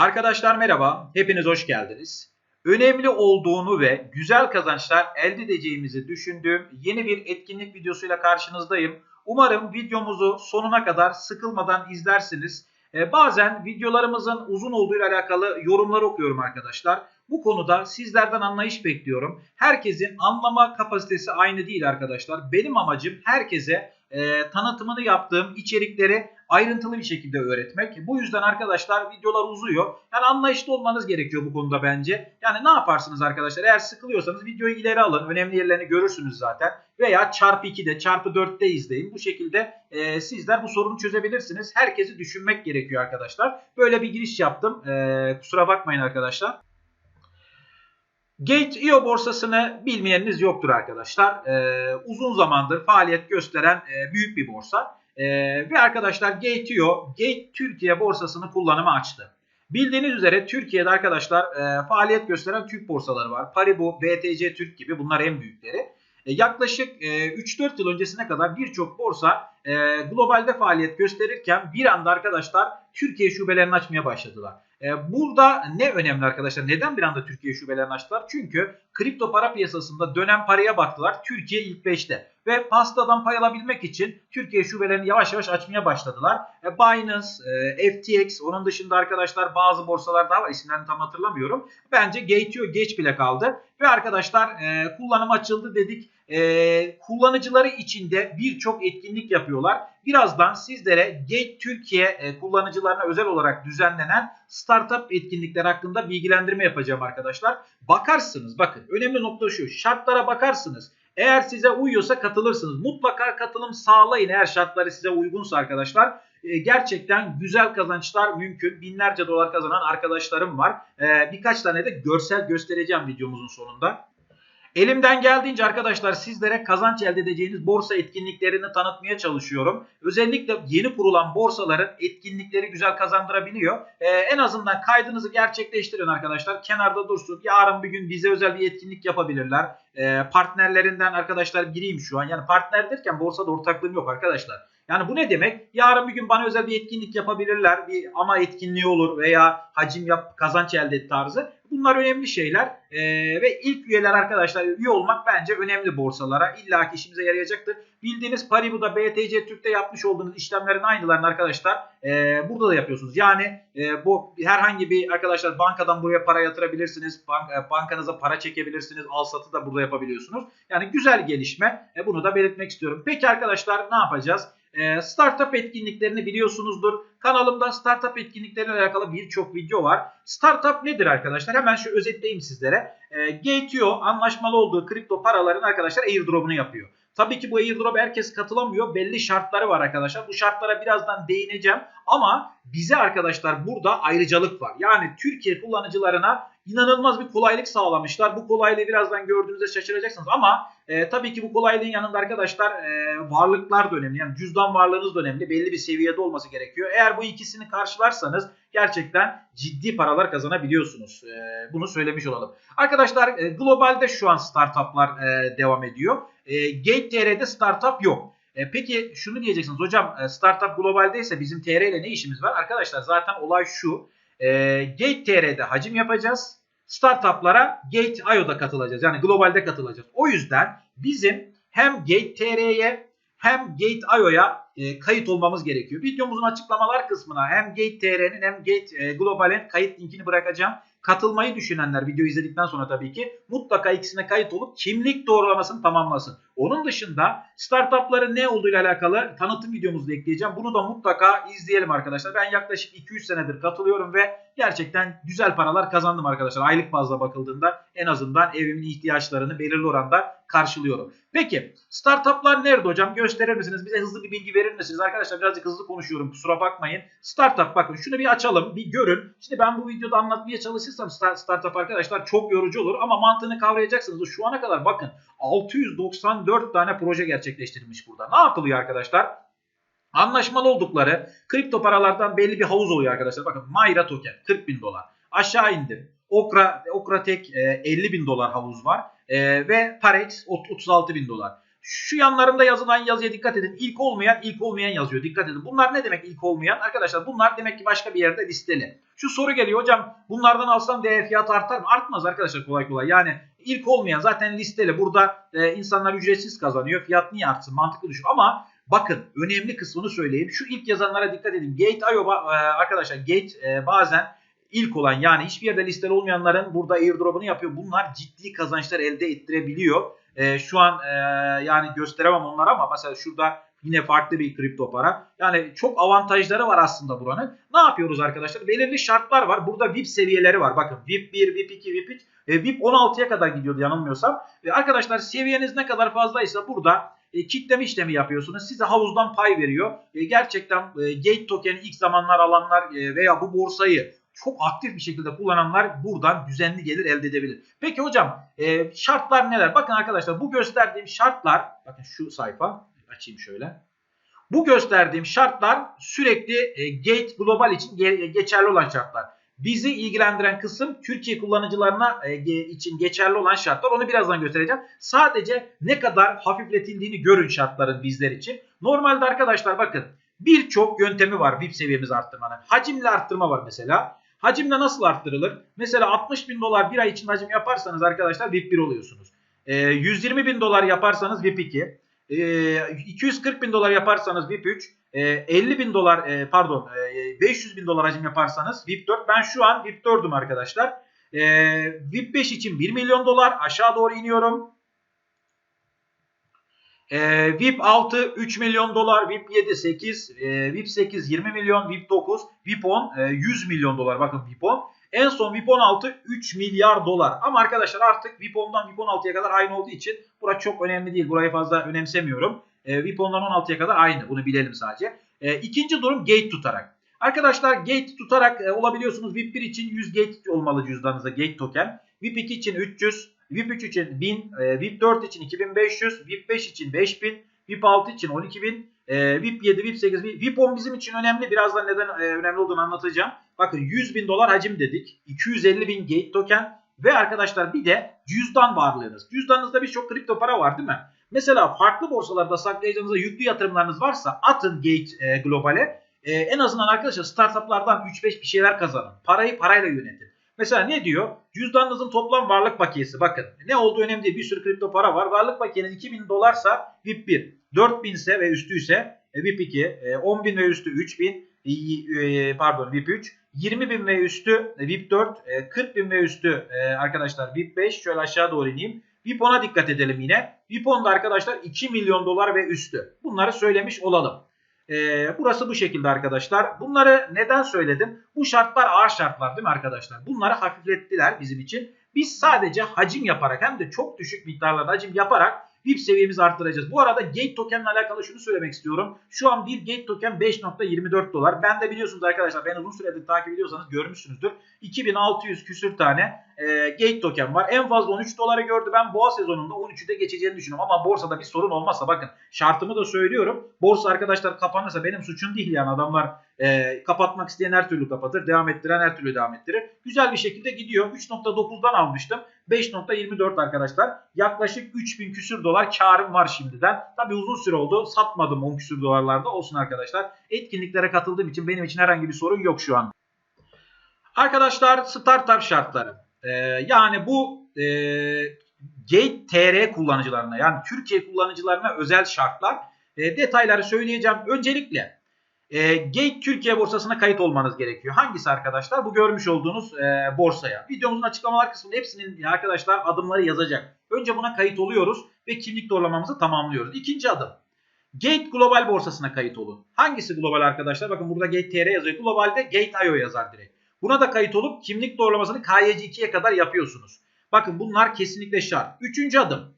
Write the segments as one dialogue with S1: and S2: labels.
S1: Arkadaşlar merhaba, hepiniz hoş geldiniz. Önemli olduğunu ve güzel kazançlar elde edeceğimizi düşündüğüm yeni bir etkinlik videosuyla karşınızdayım. Umarım videomuzu sonuna kadar sıkılmadan izlersiniz. Ee, bazen videolarımızın uzun olduğuyla alakalı yorumlar okuyorum arkadaşlar. Bu konuda sizlerden anlayış bekliyorum. Herkesin anlama kapasitesi aynı değil arkadaşlar. Benim amacım herkese e, tanıtımını yaptığım içerikleri ayrıntılı bir şekilde öğretmek. Bu yüzden arkadaşlar videolar uzuyor. Yani anlayışlı olmanız gerekiyor bu konuda bence. Yani ne yaparsınız arkadaşlar? Eğer sıkılıyorsanız videoyu ileri alın. Önemli yerlerini görürsünüz zaten. Veya çarpı 2'de çarpı 4'te izleyin. Bu şekilde e, sizler bu sorunu çözebilirsiniz. Herkesi düşünmek gerekiyor arkadaşlar. Böyle bir giriş yaptım. E, kusura bakmayın arkadaşlar. Gate.io borsasını bilmeyeniniz yoktur arkadaşlar. Ee, uzun zamandır faaliyet gösteren e, büyük bir borsa. E, ve arkadaşlar Gate.io, Gate Türkiye borsasını kullanıma açtı. Bildiğiniz üzere Türkiye'de arkadaşlar e, faaliyet gösteren Türk borsaları var. Paribu, BTC Türk gibi bunlar en büyükleri. E, yaklaşık e, 3-4 yıl öncesine kadar birçok borsa e, globalde faaliyet gösterirken bir anda arkadaşlar Türkiye şubelerini açmaya başladılar. E, burada ne önemli arkadaşlar? Neden bir anda Türkiye şubelerini açtılar? Çünkü kripto para piyasasında dönen paraya baktılar. Türkiye ilk 5'te. Ve pastadan pay alabilmek için Türkiye şubelerini yavaş yavaş açmaya başladılar. E, Binance, e, FTX, onun dışında arkadaşlar bazı borsalar daha var. İsimlerini tam hatırlamıyorum. Bence Gate.io geç bile kaldı. Ve arkadaşlar e, kullanım açıldı dedik. E, kullanıcıları içinde birçok etkinlik yapıyorlar. Birazdan sizlere Gate Türkiye e, kullanıcılarına özel olarak düzenlenen startup etkinlikler hakkında bilgilendirme yapacağım arkadaşlar. Bakarsınız bakın önemli nokta şu şartlara bakarsınız. Eğer size uyuyorsa katılırsınız. Mutlaka katılım sağlayın eğer şartları size uygunsa arkadaşlar. E, gerçekten güzel kazançlar mümkün. Binlerce dolar kazanan arkadaşlarım var. E, birkaç tane de görsel göstereceğim videomuzun sonunda. Elimden geldiğince arkadaşlar sizlere kazanç elde edeceğiniz borsa etkinliklerini tanıtmaya çalışıyorum. Özellikle yeni kurulan borsaların etkinlikleri güzel kazandırabiliyor. Ee, en azından kaydınızı gerçekleştirin arkadaşlar. Kenarda dursun. Yarın bir gün bize özel bir etkinlik yapabilirler. Ee, partnerlerinden arkadaşlar gireyim şu an. Yani partner derken borsada ortaklığım yok arkadaşlar. Yani bu ne demek? Yarın bir gün bana özel bir etkinlik yapabilirler. Bir ama etkinliği olur veya hacim yap kazanç elde et tarzı. Bunlar önemli şeyler ee, ve ilk üyeler arkadaşlar üye olmak bence önemli borsalara. İlla ki işimize yarayacaktır. Bildiğiniz Paribu'da BTC Türk'te yapmış olduğunuz işlemlerin aynılarını arkadaşlar e, burada da yapıyorsunuz. Yani e, bu herhangi bir arkadaşlar bankadan buraya para yatırabilirsiniz. Bank, e, bankanıza para çekebilirsiniz. Al satı da burada yapabiliyorsunuz. Yani güzel gelişme. E, bunu da belirtmek istiyorum. Peki arkadaşlar ne yapacağız? E, startup etkinliklerini biliyorsunuzdur. Kanalımda startup etkinlikleriyle alakalı birçok video var. Startup nedir arkadaşlar? Hemen şu özetleyeyim sizlere. E, anlaşmalı olduğu kripto paraların arkadaşlar airdrop'unu yapıyor. Tabii ki bu airdrop herkes katılamıyor. Belli şartları var arkadaşlar. Bu şartlara birazdan değineceğim. Ama bize arkadaşlar burada ayrıcalık var. Yani Türkiye kullanıcılarına inanılmaz bir kolaylık sağlamışlar. Bu kolaylığı birazdan gördüğünüzde şaşıracaksınız. Ama e, tabii ki bu kolaylığın yanında arkadaşlar e, varlıklar da önemli. Yani cüzdan varlığınız da önemli. Belli bir seviyede olması gerekiyor. Eğer bu ikisini karşılarsanız gerçekten ciddi paralar kazanabiliyorsunuz. E, bunu söylemiş olalım. Arkadaşlar e, globalde şu an startuplar e, devam ediyor. E, Gate.tr'de startup yok. E, peki şunu diyeceksiniz hocam e, startup globaldeyse bizim TR ile ne işimiz var? Arkadaşlar zaten olay şu. E, Gate TR'de hacim yapacağız. Startuplara Gate IO'da katılacağız. Yani globalde katılacağız. O yüzden bizim hem Gate TR'ye hem Gate IO'ya e, kayıt olmamız gerekiyor. Videomuzun açıklamalar kısmına hem Gate TR'nin hem Gate e, Global'in kayıt linkini bırakacağım. Katılmayı düşünenler video izledikten sonra tabii ki mutlaka ikisine kayıt olup kimlik doğrulamasını tamamlasın. Onun dışında startupların ne olduğu ile alakalı tanıtım videomuzu da ekleyeceğim. Bunu da mutlaka izleyelim arkadaşlar. Ben yaklaşık 2-3 senedir katılıyorum ve gerçekten güzel paralar kazandım arkadaşlar. Aylık bazda bakıldığında en azından evimin ihtiyaçlarını belirli oranda karşılıyorum. Peki startuplar nerede hocam? Gösterir misiniz? Bize hızlı bir bilgi verir misiniz? Arkadaşlar birazcık hızlı konuşuyorum kusura bakmayın. Startup bakın şunu bir açalım bir görün. Şimdi ben bu videoda anlatmaya çalışırsam startup arkadaşlar çok yorucu olur ama mantığını kavrayacaksınız. Şu ana kadar bakın 694 tane proje gerçekleştirilmiş burada. Ne yapılıyor arkadaşlar? Anlaşmalı oldukları kripto paralardan belli bir havuz oluyor arkadaşlar. Bakın Mayra token 40 bin dolar. Aşağı indim. Okra, Okratek 50 bin dolar havuz var. E, ve Parex 36 bin dolar. Şu yanlarında yazılan yazıya dikkat edin. İlk olmayan ilk olmayan yazıyor. Dikkat edin. Bunlar ne demek ilk olmayan? Arkadaşlar bunlar demek ki başka bir yerde listeli. Şu soru geliyor hocam bunlardan alsam değer fiyatı artar mı? Artmaz arkadaşlar kolay kolay. Yani ilk olmayan zaten listeli. Burada e, insanlar ücretsiz kazanıyor. Fiyat niye artsın? Mantıklı düşün. Ama bakın önemli kısmını söyleyeyim. Şu ilk yazanlara dikkat edin. Gate.io e, arkadaşlar Gate e, bazen ilk olan yani hiçbir yerde listeli olmayanların burada airdrop'unu yapıyor. Bunlar ciddi kazançlar elde ettirebiliyor. E, şu an e, yani gösteremem onları ama mesela şurada yine farklı bir kripto para. Yani çok avantajları var aslında buranın. Ne yapıyoruz arkadaşlar? Belirli şartlar var. Burada VIP seviyeleri var. Bakın VIP 1, VIP 2, VIP 3. E, VIP 16'ya kadar gidiyordu yanılmıyorsam. E, arkadaşlar seviyeniz ne kadar fazlaysa burada e, kitleme işlemi yapıyorsunuz. Size havuzdan pay veriyor. E, gerçekten e, Gate token'i ilk zamanlar alanlar e, veya bu borsayı çok aktif bir şekilde kullananlar buradan düzenli gelir elde edebilir. Peki hocam e, şartlar neler? Bakın arkadaşlar bu gösterdiğim şartlar bakın şu sayfa açayım şöyle. Bu gösterdiğim şartlar sürekli e, Gate Global için ge geçerli olan şartlar. Bizi ilgilendiren kısım Türkiye kullanıcılarına e, için geçerli olan şartlar. Onu birazdan göstereceğim. Sadece ne kadar hafifletildiğini görün şartların bizler için. Normalde arkadaşlar bakın birçok yöntemi var VIP seviyemizi arttırmanın. Hacimle arttırma var mesela. Hacimle nasıl arttırılır? Mesela 60 bin dolar bir ay için hacim yaparsanız arkadaşlar VIP 1 oluyorsunuz. E, 120 bin dolar yaparsanız VIP 2. E, 240 bin dolar yaparsanız VIP 3. E, 50 bin dolar e, pardon e, 500 bin dolar hacim yaparsanız VIP 4. Ben şu an VIP 4'üm arkadaşlar. E, VIP 5 için 1 milyon dolar aşağı doğru iniyorum. E, VIP 6 3 milyon dolar, VIP 7 8, e, VIP 8 20 milyon, VIP 9, VIP 10 e, 100 milyon dolar. Bakın VIP 10. En son VIP 16 3 milyar dolar. Ama arkadaşlar artık VIP 10'dan VIP 16'ya kadar aynı olduğu için burası çok önemli değil. Burayı fazla önemsemiyorum. E, VIP 10'dan 16'ya kadar aynı. Bunu bilelim sadece. E, ikinci durum gate tutarak. Arkadaşlar gate tutarak e, olabiliyorsunuz. VIP 1 için 100 gate olmalı cüzdanınızda gate token. VIP 2 için 300. VIP 3 için 1000, e, VIP 4 için 2500, VIP 5 için 5000, VIP 6 için 12000, e, VIP 7, VIP 8, VIP 10 bizim için önemli. Birazdan neden e, önemli olduğunu anlatacağım. Bakın 100 bin dolar hacim dedik. 250 bin gate token ve arkadaşlar bir de cüzdan varlığınız. Cüzdanınızda birçok kripto para var değil mi? Mesela farklı borsalarda saklayacağınızda yüklü yatırımlarınız varsa atın Gate e, Global'e. E, en azından arkadaşlar startuplardan 3-5 bir şeyler kazanın. Parayı parayla yönetin. Mesela ne diyor? Cüzdanınızın toplam varlık bakiyesi. Bakın ne olduğu önemli değil. Bir sürü kripto para var. Varlık bakiyeniz 2000 dolarsa VIP 1. 4000 ise ve üstü ise e, VIP 2. 10.000 ve üstü 3000. E, pardon VIP 3. 20.000 ve üstü e, VIP 4. 40.000 ve üstü arkadaşlar VIP 5. Şöyle aşağı doğru ineyim. VIP 10'a dikkat edelim yine. VIP 10'da arkadaşlar 2 milyon dolar ve üstü. Bunları söylemiş olalım. E, burası bu şekilde arkadaşlar. Bunları neden söyledim? Bu şartlar ağır şartlar değil mi arkadaşlar? Bunları hafiflettiler bizim için. Biz sadece hacim yaparak hem de çok düşük miktarlarda hacim yaparak VIP seviyemizi arttıracağız. Bu arada Gate token ile alakalı şunu söylemek istiyorum. Şu an bir Gate token 5.24 dolar. Ben de biliyorsunuz arkadaşlar ben uzun süredir takip ediyorsanız görmüşsünüzdür. 2600 küsür tane e, Gate token var. En fazla 13 doları gördü. Ben boğa sezonunda 13'ü de geçeceğini düşünüyorum. Ama borsada bir sorun olmazsa bakın şartımı da söylüyorum. Borsa arkadaşlar kapanırsa benim suçum değil yani adamlar e, kapatmak isteyen her türlü kapatır. Devam ettiren her türlü devam ettirir. Güzel bir şekilde gidiyor. 3.9'dan almıştım. 5.24 arkadaşlar. Yaklaşık 3000 küsür dolar karım var şimdiden. Tabi uzun süre oldu. Satmadım 10 küsür dolarlarda. Olsun arkadaşlar. Etkinliklere katıldığım için benim için herhangi bir sorun yok şu an. Arkadaşlar startup şartları. Ee, yani bu e, Gate TR kullanıcılarına yani Türkiye kullanıcılarına özel şartlar. E, detayları söyleyeceğim. Öncelikle e, Gate Türkiye borsasına kayıt olmanız gerekiyor. Hangisi arkadaşlar? Bu görmüş olduğunuz e, borsaya. Videomuzun açıklamalar kısmında hepsinin arkadaşlar adımları yazacak. Önce buna kayıt oluyoruz ve kimlik doğrulamamızı tamamlıyoruz. İkinci adım. Gate Global borsasına kayıt olun. Hangisi global arkadaşlar? Bakın burada Gate TR yazıyor. Globalde Gate.io yazar direkt. Buna da kayıt olup kimlik doğrulamasını KYC2'ye kadar yapıyorsunuz. Bakın bunlar kesinlikle şart. Üçüncü adım.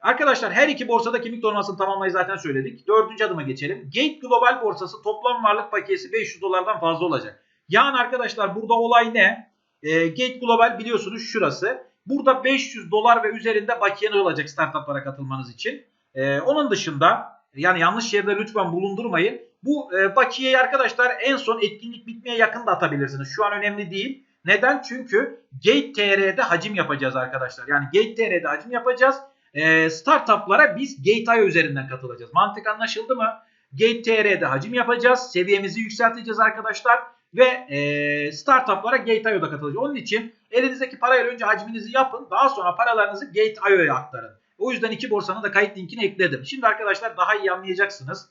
S1: Arkadaşlar her iki borsada kimlik doğrulamasını tamamlayı zaten söyledik. Dördüncü adıma geçelim. Gate Global borsası toplam varlık paketi 500 dolardan fazla olacak. Yani arkadaşlar burada olay ne? E, Gate Global biliyorsunuz şurası. Burada 500 dolar ve üzerinde bakiyeniz olacak startuplara katılmanız için. E, onun dışında yani yanlış yerde lütfen bulundurmayın. Bu e, bakiyeyi arkadaşlar en son etkinlik bitmeye yakın da atabilirsiniz. Şu an önemli değil. Neden? Çünkü Gate TR'de hacim yapacağız arkadaşlar. Yani Gate TR'de hacim yapacağız. E, startuplara biz Gate.io üzerinden katılacağız. Mantık anlaşıldı mı? Gate.tr'de hacim yapacağız. Seviyemizi yükselteceğiz arkadaşlar. Ve e, startuplara Gate.io'da katılacağız. Onun için elinizdeki parayla önce hacminizi yapın. Daha sonra paralarınızı Gate.io'ya aktarın. O yüzden iki borsanın da kayıt linkini ekledim. Şimdi arkadaşlar daha iyi anlayacaksınız.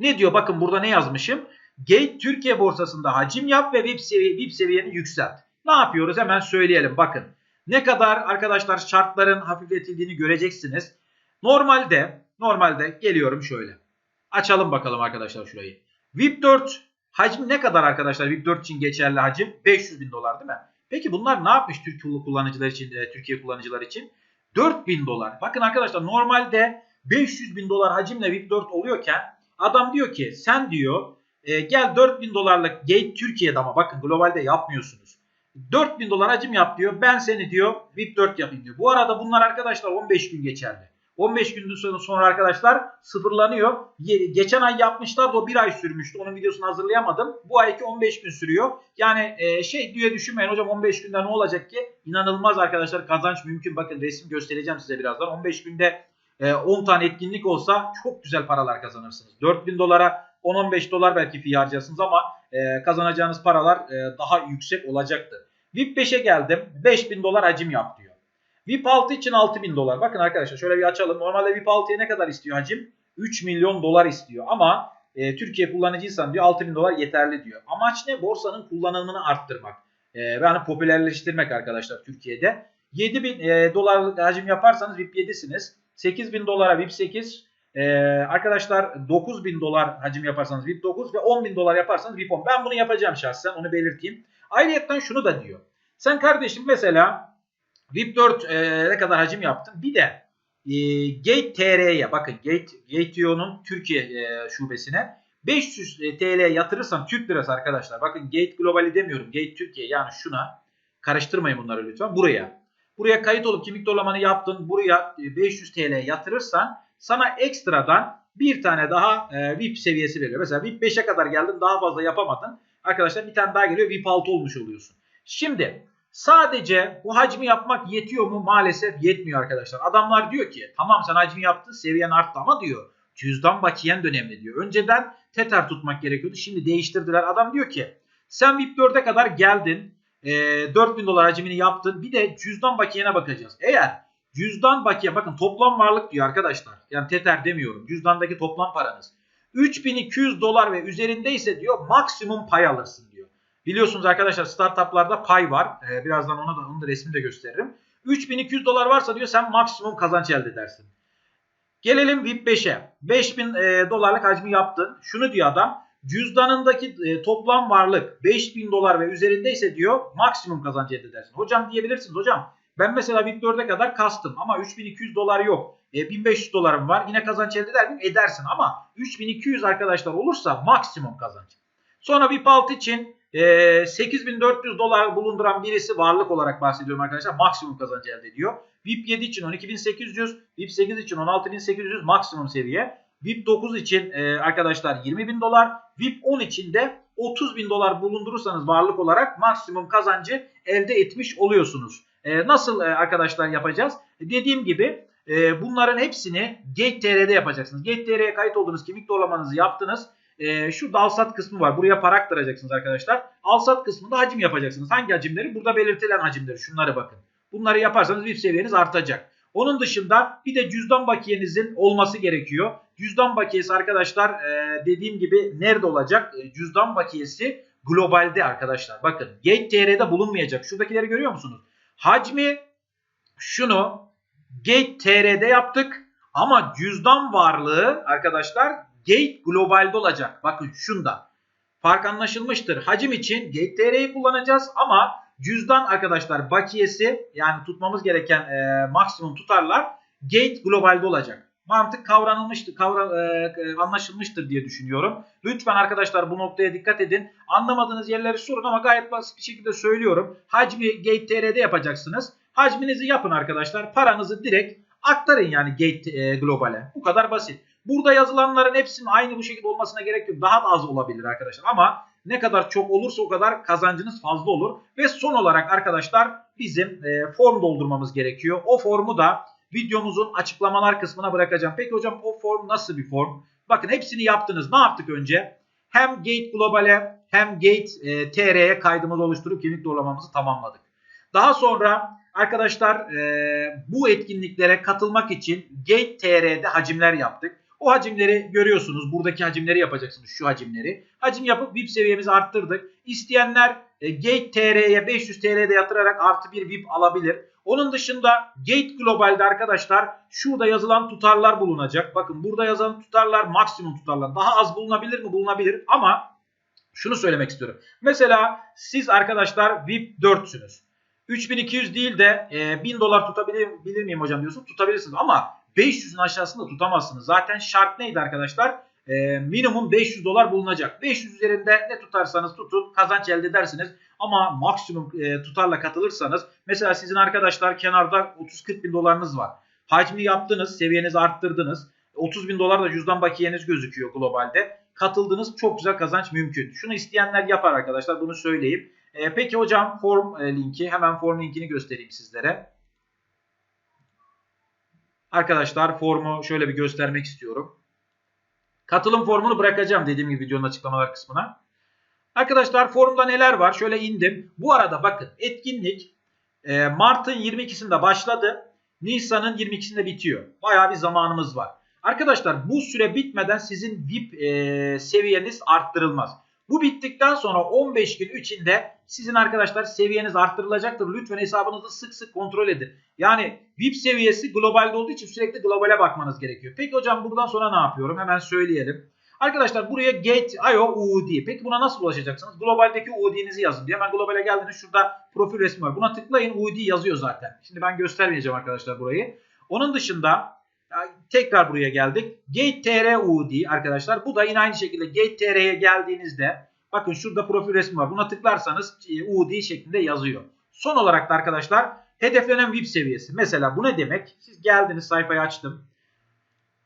S1: Ne diyor? Bakın burada ne yazmışım? Gate Türkiye borsasında hacim yap ve VIP, seviye, VIP seviyeni yükselt. Ne yapıyoruz? Hemen söyleyelim. Bakın. Ne kadar arkadaşlar şartların hafifletildiğini göreceksiniz. Normalde normalde geliyorum şöyle. Açalım bakalım arkadaşlar şurayı. VIP 4 hacim ne kadar arkadaşlar? VIP 4 için geçerli hacim 500 bin dolar değil mi? Peki bunlar ne yapmış Türkiye kullanıcılar için, e, Türkiye kullanıcılar için? 4000 dolar. Bakın arkadaşlar normalde 500 bin dolar hacimle VIP 4 oluyorken adam diyor ki sen diyor e, gel 4000 dolarlık Gate Türkiye'de ama bakın globalde yapmıyorsunuz. 4000 dolar hacim yap diyor. Ben seni diyor VIP 4 yapayım diyor. Bu arada bunlar arkadaşlar 15 gün geçerli. 15 günden sonra arkadaşlar sıfırlanıyor. Geçen ay yapmışlar da o bir ay sürmüştü. Onun videosunu hazırlayamadım. Bu ayki 15 gün sürüyor. Yani e, şey diye düşünmeyin hocam 15 günde ne olacak ki? İnanılmaz arkadaşlar kazanç mümkün. Bakın resim göstereceğim size birazdan. 15 günde e, 10 tane etkinlik olsa çok güzel paralar kazanırsınız. 4000 dolara 10-15 dolar belki fee harcarsınız ama e, kazanacağınız paralar e, daha yüksek olacaktır. VIP 5'e geldim. 5000 dolar hacim yap diyor. VIP 6 için 6000 dolar. Bakın arkadaşlar şöyle bir açalım. Normalde VIP 6'ya ne kadar istiyor hacim? 3 milyon dolar istiyor. Ama e, Türkiye kullanıcıysan diyor 6000 dolar yeterli diyor. Amaç ne? Borsanın kullanımını arttırmak. E, ve hani popülerleştirmek arkadaşlar Türkiye'de. 7000 e, dolarlık hacim yaparsanız VIP 7'siniz. 8000 dolara VIP 8. E, arkadaşlar 9000 dolar hacim yaparsanız VIP 9 ve 10.000 dolar yaparsanız VIP 10. Ben bunu yapacağım şahsen onu belirteyim. Ayrıca şunu da diyor. Sen kardeşim mesela VIP 4 e, ne kadar hacim yaptın? Bir de e, Gate TR'ye bakın Gate Gateio'nun Türkiye e, şubesine 500 TL yatırırsan Türk lirası arkadaşlar. Bakın Gate Globali demiyorum. Gate Türkiye yani şuna karıştırmayın bunları lütfen. Buraya. Buraya kayıt olup kimlik doğrulamanı yaptın. Buraya 500 TL yatırırsan sana ekstradan bir tane daha e, VIP seviyesi veriyor. Mesela VIP 5'e kadar geldin daha fazla yapamadın. Arkadaşlar bir tane daha geliyor VIP 6 olmuş oluyorsun. Şimdi sadece bu hacmi yapmak yetiyor mu? Maalesef yetmiyor arkadaşlar. Adamlar diyor ki tamam sen hacmi yaptın seviyen arttı ama diyor cüzdan bakiyen dönemli diyor. Önceden Tether tutmak gerekiyordu. Şimdi değiştirdiler. Adam diyor ki sen VIP 4'e kadar geldin. E, 4000 dolar hacmini yaptın. Bir de cüzdan bakiyene bakacağız. Eğer cüzdan bakiye bakın toplam varlık diyor arkadaşlar. Yani Tether demiyorum. Cüzdandaki toplam paranız. 3200 dolar ve üzerindeyse diyor maksimum pay alırsın diyor. Biliyorsunuz arkadaşlar startuplarda pay var. Ee, birazdan ona da, onun da resmini de gösteririm. 3200 dolar varsa diyor sen maksimum kazanç elde edersin. Gelelim VIP 5'e. 5000 e, dolarlık hacmi yaptın. Şunu diyor adam. Cüzdanındaki e, toplam varlık 5000 dolar ve üzerindeyse diyor maksimum kazanç elde edersin. Hocam diyebilirsiniz hocam. Ben mesela VIP 4'e kadar kastım ama 3200 dolar yok. E, 1500 dolarım var. Yine kazanç elde eder miyim? Edersin ama 3200 arkadaşlar olursa maksimum kazanç. Sonra VIP 6 için e, 8400 dolar bulunduran birisi varlık olarak bahsediyorum arkadaşlar. Maksimum kazanç elde ediyor. VIP 7 için 12800, VIP 8 için 16800 maksimum seviye. VIP 9 için e, arkadaşlar 20.000 dolar. VIP 10 için de 30.000 dolar bulundurursanız varlık olarak maksimum kazancı elde etmiş oluyorsunuz. E, nasıl e, arkadaşlar yapacağız? E, dediğim gibi e, bunların hepsini Gate.tr'de yapacaksınız. Gate.tr'ye kayıt oldunuz, kimlik doğrulamanızı yaptınız. E, şu dalsat kısmı var. Buraya para aktaracaksınız arkadaşlar. Alsat kısmında hacim yapacaksınız. Hangi hacimleri? Burada belirtilen hacimleri. Şunları bakın. Bunları yaparsanız VIP seviyeniz artacak. Onun dışında bir de cüzdan bakiyenizin olması gerekiyor. Cüzdan bakiyesi arkadaşlar e, dediğim gibi nerede olacak? E, cüzdan bakiyesi globalde arkadaşlar. Bakın Gate.tr'de bulunmayacak. Şuradakileri görüyor musunuz? Hacmi şunu Gate.tr'de yaptık ama cüzdan varlığı arkadaşlar Gate globalde olacak. Bakın şunda. Fark anlaşılmıştır. Hacim için Gate.tr'yi kullanacağız ama cüzdan arkadaşlar bakiyesi yani tutmamız gereken e, maksimum tutarlar Gate globalde olacak. Mantık kavranılmıştır, kavra, e, anlaşılmıştır diye düşünüyorum. Lütfen arkadaşlar bu noktaya dikkat edin. Anlamadığınız yerleri sorun ama gayet basit bir şekilde söylüyorum. Hacmi Gate.tr'de yapacaksınız. Hacminizi yapın arkadaşlar. Paranızı direkt aktarın yani Gate e, Global'e. Bu kadar basit. Burada yazılanların hepsinin aynı bu şekilde olmasına gerek yok. Daha da az olabilir arkadaşlar. Ama ne kadar çok olursa o kadar kazancınız fazla olur. Ve son olarak arkadaşlar bizim e, form doldurmamız gerekiyor. O formu da videomuzun açıklamalar kısmına bırakacağım. Peki hocam o form nasıl bir form? Bakın hepsini yaptınız. Ne yaptık önce? Hem Gate Global'e hem Gate e, TR'ye kaydımız oluşturup kimlik doğrulamamızı tamamladık. Daha sonra arkadaşlar e, bu etkinliklere katılmak için Gate TR'de hacimler yaptık. O hacimleri görüyorsunuz. Buradaki hacimleri yapacaksınız. Şu hacimleri. Hacim yapıp VIP seviyemizi arttırdık. İsteyenler e, Gate TR'ye 500 TL'de yatırarak artı bir VIP alabilir. Onun dışında Gate Global'de arkadaşlar şurada yazılan tutarlar bulunacak. Bakın burada yazılan tutarlar maksimum tutarlar. Daha az bulunabilir mi? Bulunabilir ama şunu söylemek istiyorum. Mesela siz arkadaşlar VIP 4'sünüz. 3200 değil de e, 1000 dolar tutabilir bilir miyim hocam diyorsun. Tutabilirsiniz ama 500'ün aşağısında tutamazsınız. Zaten şart neydi arkadaşlar? E, minimum 500 dolar bulunacak. 500 üzerinde ne tutarsanız tutun kazanç elde edersiniz. Ama maksimum e, tutarla katılırsanız mesela sizin arkadaşlar kenarda 30-40 bin dolarınız var. Hacmi yaptınız, seviyenizi arttırdınız. 30 bin dolar da cüzdan bakiyeniz gözüküyor globalde. Katıldınız çok güzel kazanç mümkün. Şunu isteyenler yapar arkadaşlar bunu söyleyeyim. E, peki hocam form e, linki hemen form linkini göstereyim sizlere. Arkadaşlar formu şöyle bir göstermek istiyorum. Katılım formunu bırakacağım dediğim gibi videonun açıklamalar kısmına. Arkadaşlar forumda neler var? Şöyle indim. Bu arada bakın etkinlik e, Mart'ın 22'sinde başladı. Nisan'ın 22'sinde bitiyor. Bayağı bir zamanımız var. Arkadaşlar bu süre bitmeden sizin VIP e, seviyeniz arttırılmaz. Bu bittikten sonra 15 gün içinde sizin arkadaşlar seviyeniz arttırılacaktır. Lütfen hesabınızı sık sık kontrol edin. Yani VIP seviyesi globalde olduğu için sürekli globale bakmanız gerekiyor. Peki hocam buradan sonra ne yapıyorum? Hemen söyleyelim. Arkadaşlar buraya get.io UUD. Peki buna nasıl ulaşacaksınız? Globaldeki UUD'nizi yazın diye. Hemen globale geldiniz şurada profil resmi var. Buna tıklayın UUD yazıyor zaten. Şimdi ben göstermeyeceğim arkadaşlar burayı. Onun dışında tekrar buraya geldik. Gate.tr UUD arkadaşlar. Bu da yine aynı şekilde Gate.tr'ye geldiğinizde bakın şurada profil resmi var. Buna tıklarsanız UUD şeklinde yazıyor. Son olarak da arkadaşlar hedeflenen VIP seviyesi. Mesela bu ne demek? Siz geldiniz sayfayı açtım.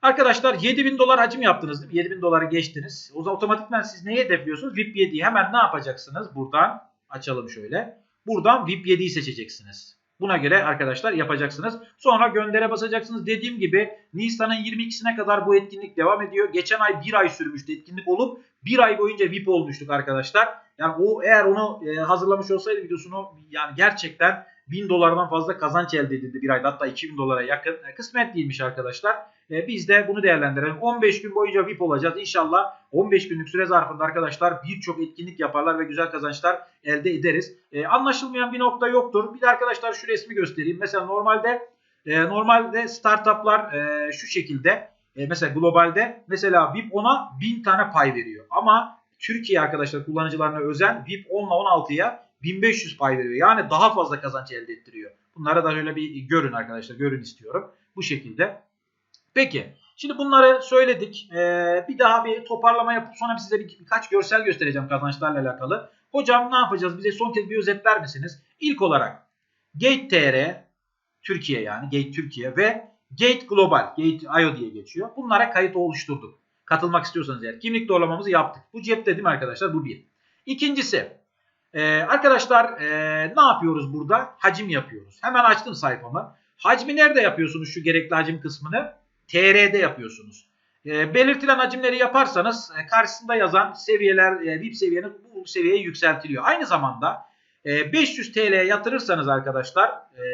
S1: Arkadaşlar 7000 dolar hacim yaptınız değil mi? 7000 doları geçtiniz. O zaman otomatikman siz neyi hedefliyorsunuz? VIP 7'yi. Hemen ne yapacaksınız? Buradan açalım şöyle. Buradan VIP 7'yi seçeceksiniz. Buna göre arkadaşlar yapacaksınız. Sonra göndere basacaksınız. Dediğim gibi Nisan'ın 22'sine kadar bu etkinlik devam ediyor. Geçen ay bir ay sürmüştü etkinlik olup bir ay boyunca VIP olmuştuk arkadaşlar. Yani o eğer onu e, hazırlamış olsaydı videosunu yani gerçekten 1000 dolardan fazla kazanç elde edildi bir ayda hatta 2000 dolara yakın. E, kısmet değilmiş arkadaşlar. E, biz de bunu değerlendirelim. 15 gün boyunca VIP olacağız. İnşallah 15 günlük süre zarfında arkadaşlar birçok etkinlik yaparlar ve güzel kazançlar elde ederiz. E, anlaşılmayan bir nokta yoktur. Bir de arkadaşlar şu resmi göstereyim. Mesela normalde e, normalde startuplar e, şu şekilde e, mesela globalde mesela VIP 10'a 1000 tane pay veriyor. Ama Türkiye arkadaşlar kullanıcılarına özel VIP 10 ile 16'ya 1500 pay veriyor. Yani daha fazla kazanç elde ettiriyor. Bunlara da öyle bir görün arkadaşlar. Görün istiyorum. Bu şekilde. Peki. Şimdi bunları söyledik. Ee, bir daha bir toparlama yapıp sonra size bir, birkaç görsel göstereceğim kazançlarla alakalı. Hocam ne yapacağız? Bize son kez bir özetler misiniz? İlk olarak Gate TR Türkiye yani Gate Türkiye ve Gate Global Gate IO diye geçiyor. Bunlara kayıt oluşturduk. Katılmak istiyorsanız eğer. Kimlik doğrulamamızı yaptık. Bu cepte değil mi arkadaşlar? Bu bir. İkincisi ee, arkadaşlar e, ne yapıyoruz burada? Hacim yapıyoruz. Hemen açtım sayfamı. Hacmi nerede yapıyorsunuz şu gerekli hacim kısmını? TR'de yapıyorsunuz. E, belirtilen hacimleri yaparsanız e, karşısında yazan seviyeler, e, VIP seviyeniz bu seviyeye yükseltiliyor. Aynı zamanda e, 500 TL'ye yatırırsanız arkadaşlar e,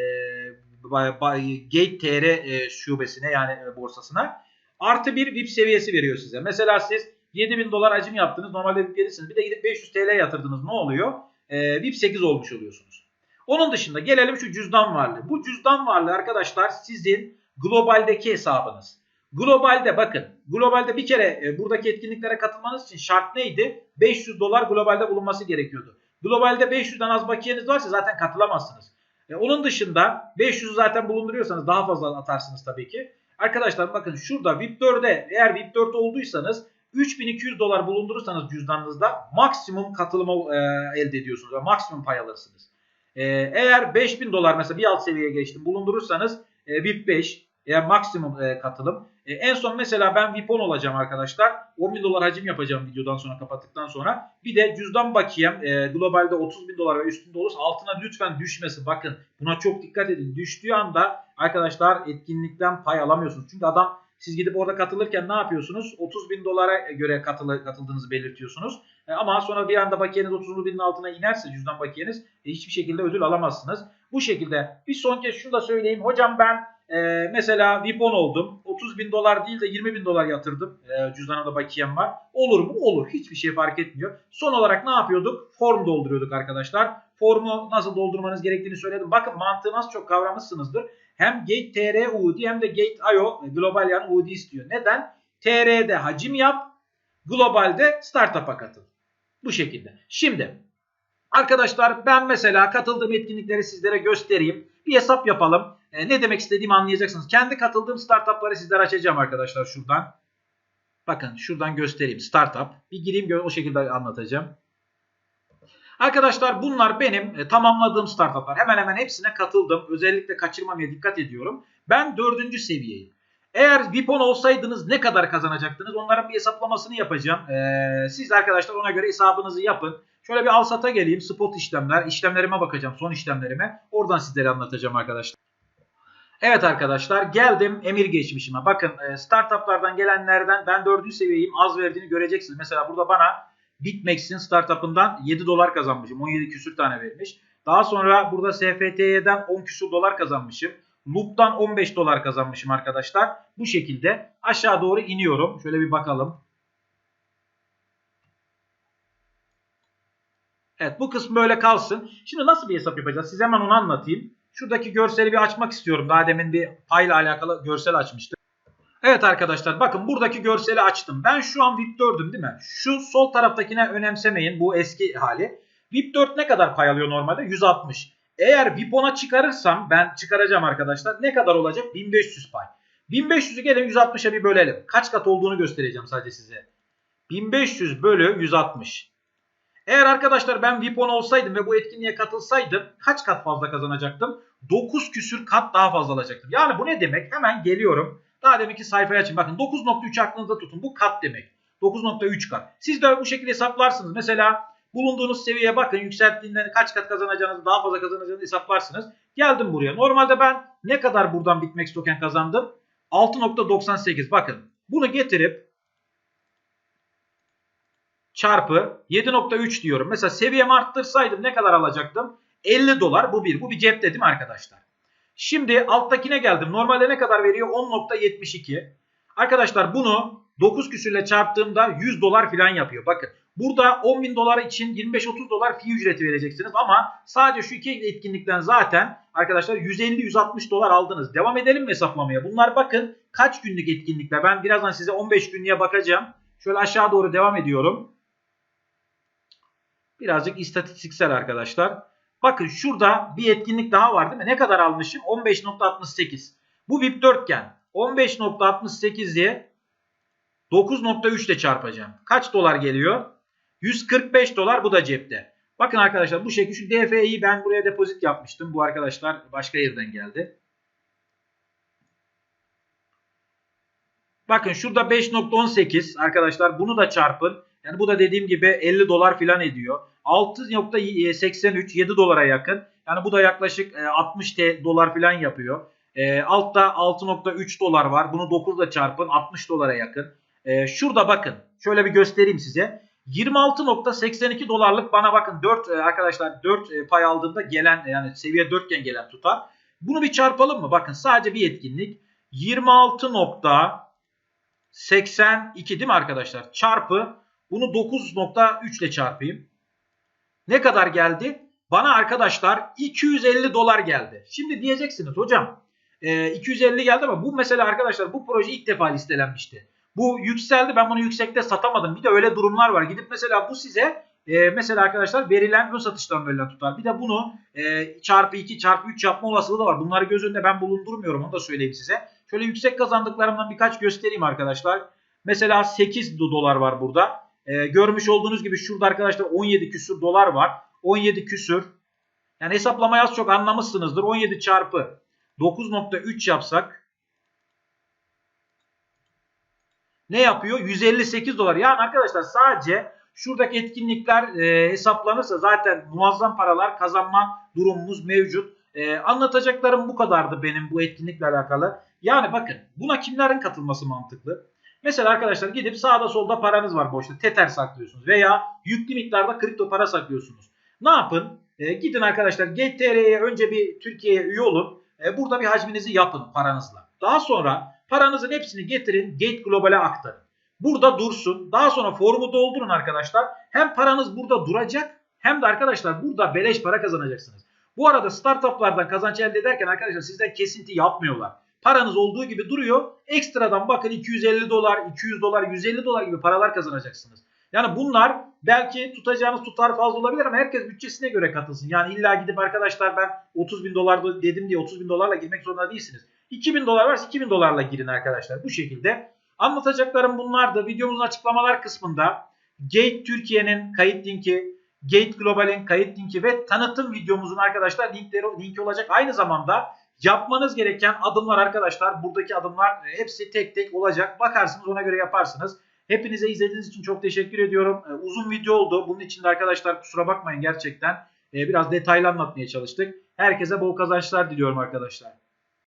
S1: Gate TR e, şubesine yani e, borsasına artı bir VIP seviyesi veriyor size. Mesela siz 7000 dolar hacim yaptınız. Normalde VIP 7'siniz. Bir de gidip 500 TL yatırdınız. Ne oluyor? E, VIP 8 olmuş oluyorsunuz. Onun dışında gelelim şu cüzdan varlığı. Bu cüzdan varlığı arkadaşlar sizin globaldeki hesabınız. Globalde bakın globalde bir kere e, buradaki etkinliklere katılmanız için şart neydi? 500 dolar globalde bulunması gerekiyordu. Globalde 500'den az bakiyeniz varsa zaten katılamazsınız. E, onun dışında 500'ü zaten bulunduruyorsanız daha fazla atarsınız tabii ki. Arkadaşlar bakın şurada VIP 4'e eğer VIP 4 olduysanız 3200 dolar bulundurursanız cüzdanınızda maksimum katılımı e, elde ediyorsunuz. Yani maksimum pay alırsınız. E, eğer 5000 dolar mesela bir alt seviyeye geçtim bulundurursanız e, VIP 5 yani maksimum e, katılım. E, en son mesela ben VIP 10 olacağım arkadaşlar. 10 bin dolar hacim yapacağım videodan sonra kapattıktan sonra. Bir de cüzdan bakiyem e, globalde 30 bin dolar ve üstünde olursa altına lütfen düşmesi. Bakın buna çok dikkat edin. Düştüğü anda arkadaşlar etkinlikten pay alamıyorsunuz. Çünkü adam siz gidip orada katılırken ne yapıyorsunuz? 30 bin dolara göre katıl katıldığınızı belirtiyorsunuz. E, ama sonra bir anda bakiyeniz 30 binin altına inerse cüzdan bakiyeniz e, hiçbir şekilde ödül alamazsınız. Bu şekilde bir son kez şunu da söyleyeyim. Hocam ben e, mesela VIP 10 oldum. 30 bin dolar değil de 20 bin dolar yatırdım. E, cüzdanımda bakiyem var. Olur mu? Olur. Hiçbir şey fark etmiyor. Son olarak ne yapıyorduk? Form dolduruyorduk arkadaşlar. Formu nasıl doldurmanız gerektiğini söyledim. Bakın mantığını az çok kavramışsınızdır. Hem Gate TR UD hem de Gate IO global yani UD istiyor. Neden? TR'de hacim yap, globalde startup'a katıl. Bu şekilde. Şimdi arkadaşlar ben mesela katıldığım etkinlikleri sizlere göstereyim. Bir hesap yapalım. E, ne demek istediğimi anlayacaksınız. Kendi katıldığım startupları sizlere açacağım arkadaşlar şuradan. Bakın şuradan göstereyim. Startup. Bir gireyim o şekilde anlatacağım. Arkadaşlar bunlar benim e, tamamladığım startuplar. Hemen hemen hepsine katıldım. Özellikle kaçırmamaya dikkat ediyorum. Ben dördüncü seviyeyim. Eğer Vipon olsaydınız ne kadar kazanacaktınız? Onların bir hesaplamasını yapacağım. Ee, siz arkadaşlar ona göre hesabınızı yapın. Şöyle bir al sata geleyim. Spot işlemler. işlemlerime bakacağım. Son işlemlerime. Oradan sizlere anlatacağım arkadaşlar. Evet arkadaşlar geldim emir geçmişime. Bakın e, startuplardan gelenlerden ben 4. seviyeyim. Az verdiğini göreceksiniz. Mesela burada bana BitMEX'in startup'ından 7 dolar kazanmışım. 17 küsür tane vermiş. Daha sonra burada SFT'den 10 küsür dolar kazanmışım. Loop'tan 15 dolar kazanmışım arkadaşlar. Bu şekilde aşağı doğru iniyorum. Şöyle bir bakalım. Evet bu kısmı böyle kalsın. Şimdi nasıl bir hesap yapacağız? Size hemen onu anlatayım. Şuradaki görseli bir açmak istiyorum. Daha demin bir payla alakalı görsel açmıştım. Evet arkadaşlar bakın buradaki görseli açtım. Ben şu an VIP 4'üm değil mi? Şu sol taraftakine önemsemeyin. Bu eski hali. VIP 4 ne kadar pay alıyor normalde? 160. Eğer VIP 10'a çıkarırsam ben çıkaracağım arkadaşlar. Ne kadar olacak? 1500 pay. 1500'ü gelin 160'a bir bölelim. Kaç kat olduğunu göstereceğim sadece size. 1500 bölü 160. Eğer arkadaşlar ben VIP 10 olsaydım ve bu etkinliğe katılsaydım kaç kat fazla kazanacaktım? 9 küsür kat daha fazla alacaktım. Yani bu ne demek? Hemen geliyorum. Daha demek ki sayfayı açın. Bakın 9.3 aklınızda tutun. Bu kat demek. 9.3 kat. Siz de bu şekilde hesaplarsınız. Mesela bulunduğunuz seviyeye bakın. Yükselttiğinde kaç kat kazanacağınızı, daha fazla kazanacağınızı hesaplarsınız. Geldim buraya. Normalde ben ne kadar buradan BitMEX token kazandım? 6.98. Bakın bunu getirip çarpı 7.3 diyorum. Mesela seviyemi arttırsaydım ne kadar alacaktım? 50 dolar. Bu bir. Bu bir cepte değil mi arkadaşlar? Şimdi alttakine geldim. Normalde ne kadar veriyor? 10.72. Arkadaşlar bunu 9 küsürle çarptığımda 100 dolar falan yapıyor. Bakın burada 10 bin dolar için 25-30 dolar fi ücreti vereceksiniz. Ama sadece şu iki etkinlikten zaten arkadaşlar 150-160 dolar aldınız. Devam edelim mi hesaplamaya? Bunlar bakın kaç günlük etkinlikler. Ben birazdan size 15 günlüğe bakacağım. Şöyle aşağı doğru devam ediyorum. Birazcık istatistiksel arkadaşlar. Bakın şurada bir etkinlik daha var değil mi? Ne kadar almışım? 15.68. Bu VIP 4 iken 15.68'i 9.3 ile çarpacağım. Kaç dolar geliyor? 145 dolar bu da cepte. Bakın arkadaşlar bu şekilde şu DF'yi ben buraya depozit yapmıştım. Bu arkadaşlar başka yerden geldi. Bakın şurada 5.18 arkadaşlar bunu da çarpın. Yani bu da dediğim gibi 50 dolar filan ediyor. 6.83 7 dolara yakın. Yani bu da yaklaşık 60 e, dolar falan yapıyor. E, altta 6.3 dolar var. Bunu 9 ile çarpın 60 dolara yakın. E, şurada bakın. Şöyle bir göstereyim size. 26.82 dolarlık bana bakın 4 e, arkadaşlar 4 e, pay aldığında gelen yani seviye 4 iken gelen tutar. Bunu bir çarpalım mı? Bakın sadece bir etkinlik 26.82 değil mi arkadaşlar? Çarpı bunu 9.3 ile çarpayım. Ne kadar geldi? Bana arkadaşlar 250 dolar geldi. Şimdi diyeceksiniz hocam e, 250 geldi ama bu mesela arkadaşlar bu proje ilk defa listelenmişti. Bu yükseldi ben bunu yüksekte satamadım. Bir de öyle durumlar var. Gidip mesela bu size e, mesela arkadaşlar verilen ön satıştan verilen tutar. Bir de bunu e, çarpı 2 çarpı 3 yapma olasılığı da var. Bunları göz önünde ben bulundurmuyorum onu da söyleyeyim size. Şöyle yüksek kazandıklarımdan birkaç göstereyim arkadaşlar. Mesela 8 dolar var burada. E, görmüş olduğunuz gibi şurada arkadaşlar 17 küsür dolar var. 17 küsür. Yani hesaplamayı az çok anlamışsınızdır. 17 çarpı 9.3 yapsak ne yapıyor? 158 dolar. Yani arkadaşlar sadece şuradaki etkinlikler e, hesaplanırsa zaten muazzam paralar kazanma durumumuz mevcut. E, anlatacaklarım bu kadardı benim bu etkinlikle alakalı. Yani bakın buna kimlerin katılması mantıklı? Mesela arkadaşlar gidip sağda solda paranız var boşta. Tether saklıyorsunuz veya yüklü miktarda kripto para saklıyorsunuz. Ne yapın? E, gidin arkadaşlar GTR'ye önce bir Türkiye'ye üye olun. E, burada bir hacminizi yapın paranızla. Daha sonra paranızın hepsini getirin Gate Global'e aktarın. Burada dursun. Daha sonra formu doldurun arkadaşlar. Hem paranız burada duracak hem de arkadaşlar burada beleş para kazanacaksınız. Bu arada startuplardan kazanç elde ederken arkadaşlar sizden kesinti yapmıyorlar. Paranız olduğu gibi duruyor. Ekstradan bakın 250 dolar, 200 dolar, 150 dolar gibi paralar kazanacaksınız. Yani bunlar belki tutacağınız tutar fazla olabilir ama herkes bütçesine göre katılsın. Yani illa gidip arkadaşlar ben 30 bin dolar dedim diye 30 bin dolarla girmek zorunda değilsiniz. 2000 dolar varsa 2000 dolarla girin arkadaşlar bu şekilde. Anlatacaklarım bunlardı. Videomuzun açıklamalar kısmında Gate Türkiye'nin kayıt linki, Gate Global'in kayıt linki ve tanıtım videomuzun arkadaşlar linkleri linki olacak. Aynı zamanda yapmanız gereken adımlar arkadaşlar buradaki adımlar hepsi tek tek olacak. Bakarsınız ona göre yaparsınız. Hepinize izlediğiniz için çok teşekkür ediyorum. Ee, uzun video oldu. Bunun için de arkadaşlar kusura bakmayın gerçekten. Ee, biraz detaylı anlatmaya çalıştık. Herkese bol kazançlar diliyorum arkadaşlar.